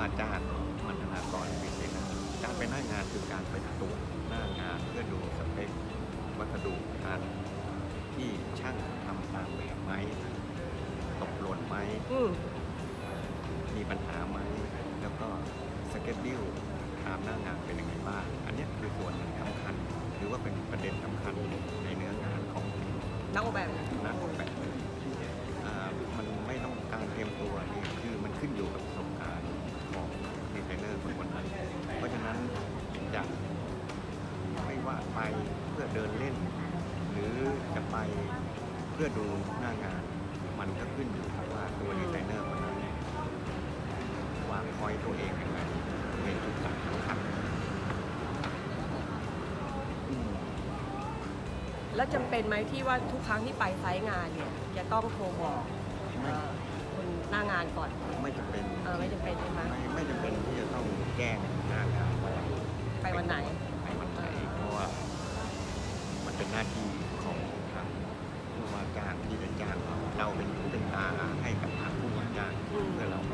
ว่าจ้างมันธนากรเป็นเองการไปหน้างานคือการไปตรวจหน้างานเพื่อดูสเปควัสดุการที่ช่างทำตามแบบไหมตกหล่นไหมอืมมีปัญหาไหมแล้วก็สเก็ตดิวตามหน้างานเป็นยังไงบ้างอันเนี้ยคือส่วนหนึ่งสำคัญ หรือว่าเป็นประเด็นสำคัญในเนื้องานของนักออกแบบ นัก พื่อดูหน้างาน มันก็ขึ้นอยู่กับว่าตัวดีไซเนอร์คนนั้นวางพอยต์ตัวเองยังไงในจุดสำคัญอืมแล้วจำเป็นไหมที่ว่าทุกครั้งที่ไปไซต์งานเนี่ยจะต้องโทรบอกไม่เอ่อคนหน้างานก่อน ไม่จำเป็นเออไม่จำเป็นใช่ไหมไม่ไม่จำเป็นที่จะต้องแจ้งหน้างานว่า ไปวันไหน ไปวันไหนเพราะว่ามันเป็นหน้าที่ของทางผู้ว่าจ้างที่จะจ้าง เราเราเป็นหูเป็นตาให้กับทางผู้ว่าจ้างอืมเพื่อเราไป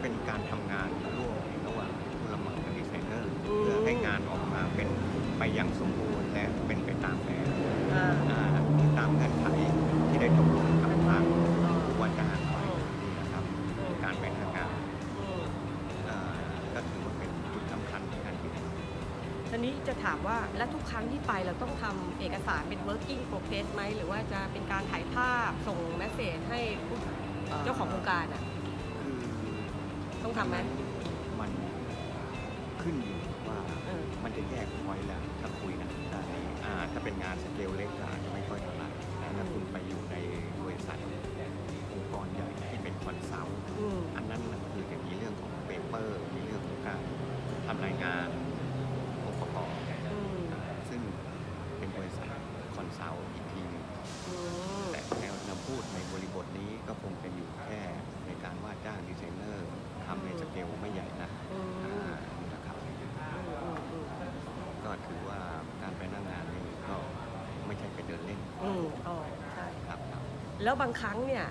เป็นการทำงานร่วมระหว่างผู้ละหมาดกับดีไซเนอร์อืมเพื่อให้งานออกมาเป็นไปอย่างสมบูรณ์และเป็นไปตามแบบ ทีนี้จะถามว่าและทุกครั้งที่ไปเราต้องทำเอกสารเป็น working progress ไหม หรือว่าจะเป็นการถ่ายภาพส่งเมสเซจให้ผู้เจ้าของโครงการอะ คือต้องทำไหม มันขึ้นอยู่ว่าเออ มันจะแยกไว้แล้วถ้าคุยกันด้านนี้อ่าถ้าเป็นงานสเกลเล็กก็อาจจะไม่ค่อยเท่าไหร่แต่ถ้าคุณไปอยู่ในบริษัทองค์กรใหญ่ที่เป็นคอนซัลท์ อืม อันนั้นมันคือจะมีเรื่องของเปเปอร์ มีเรื่องของการทำรายงานองค์ประกอบ อืม ซึ่งเป็นบริษัท คอนซัลท์อีกทีหนึงอืมแต่แนวนำพูดในบริบทนี้ก็คงจะอยู่แค่ในการว่าจ้างดีไซเนอร์ทำในสเกลไม่ใหญ่นะอืมอ่านี่นะครับอืมอืมก็ถือว่าการไปนั่งงานนี่ก็ไม่ใช่ไปเดินเล่นอืมอ๋อใช่ ครับครับ แล้วบางครั้งเนี่ย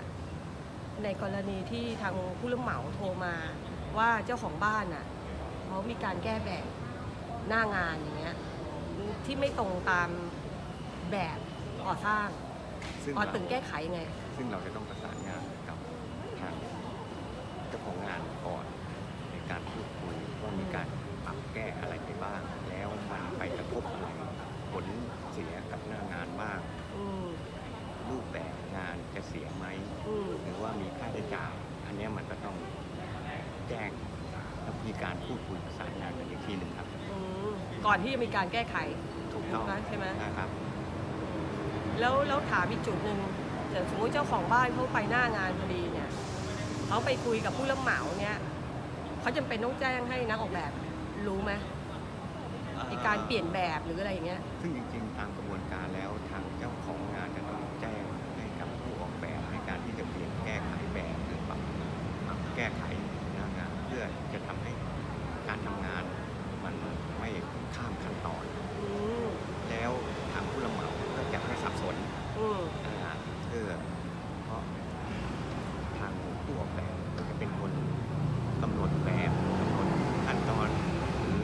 ในกรณีที่ทางผู้รับเหมาโทรมา ว่าเจ้าของบ้านน่ะเขามีการแก้แบบหน้างานอย่างเงี้ยที่ไม่ตรงตาม แบบก่อสร้างซึ่งพอเราตึงแก้ไขยังไง ซึ่งเราจะต้องประสานงานกับทางเจ้าของงานก่อนในการพูดคุยว่ามีการปรับแก้อะไรไปบ้าง แล้วมันไปกระทบอะไรผลเสียกับหน้างานบ้าง อืมรูปแบบงานจะเสียไหม อืมหรือว่ามีค่าใช้จ่าย อันเนี้ยมันก็ต้องแจ้งแล้วมีการพูดคุยประสานงานกันอีกทีหนึ่งครับ อืมก่อนที่จะมีการแก้ไข ถูกต้องใช่ไหม นะครับ แล้วแล้วถามอีกจุดหนึ่งอย่างสมมติเจ้าของบ้านเขาไปหน้างานพอดีเนี่ยเขาไปคุยกับผู้รับเหมาเนี่ยเขาจำเป็นต้องแจ้งให้นักออกแบบรู้ไหมในการเปลี่ยนแบบหรืออะไรอย่างเงี้ย ซึ่งจริงๆ ตามกระบวนการแล้วทางเจ้าของงานจะต้องแจ้งให้กับผู้ออกแบบในการที่จะเปลี่ยนแก้ไขแบบหรือปรับปรับแก้ไขหน้างาน เพื่อจะทำให้การทำงานมันไม่ข้ามขั้นตอน อืม แล้วทางผู้รับเหมาก็จะไม่สับสน อืม อ่าเพื่อเพราะทางผู้ออกแบบก็จะเป็นคนกำหนดแบบกำหนดขั้นตอน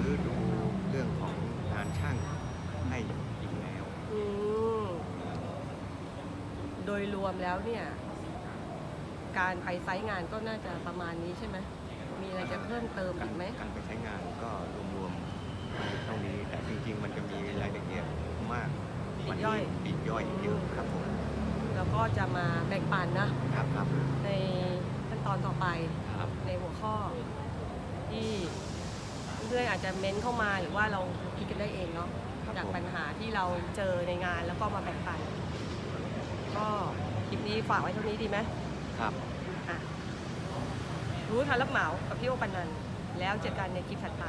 หรือดูเรื่องของงานช่างให้อีกแล้ว อืมโด ยรวมแล้วเนี่ย การไปไซต์งานก็น่าจะประมาณนี้ใช่ไหมมีอะไรจะเพิ่มเติมอีกไหมการไปใช้งานก็รวมๆมาอยู่เท่านี้แต่จริง ๆ มันจะมีรายละเอียดมากปลีกย่อยปลีกย่อยเยอะครับผมแล้วก็จะมาแบ่งปันนะครับครับในขั้นตอนต่อไปครับในหัวข้อที่เพื่อนๆอาจจะเม้นเข้ามาหรือว่าเราคิดกันได้เองเนาะครับจากผมปัญหาที่เราเจอในงานแล้วก็มาแบ่งปันก็คลิป นี้ฝากไว้เท่านี้ดีไหมครับรู้ทันรับเหมากับพี่โอปันนันแล้วเจอกันในคลิปถัดไป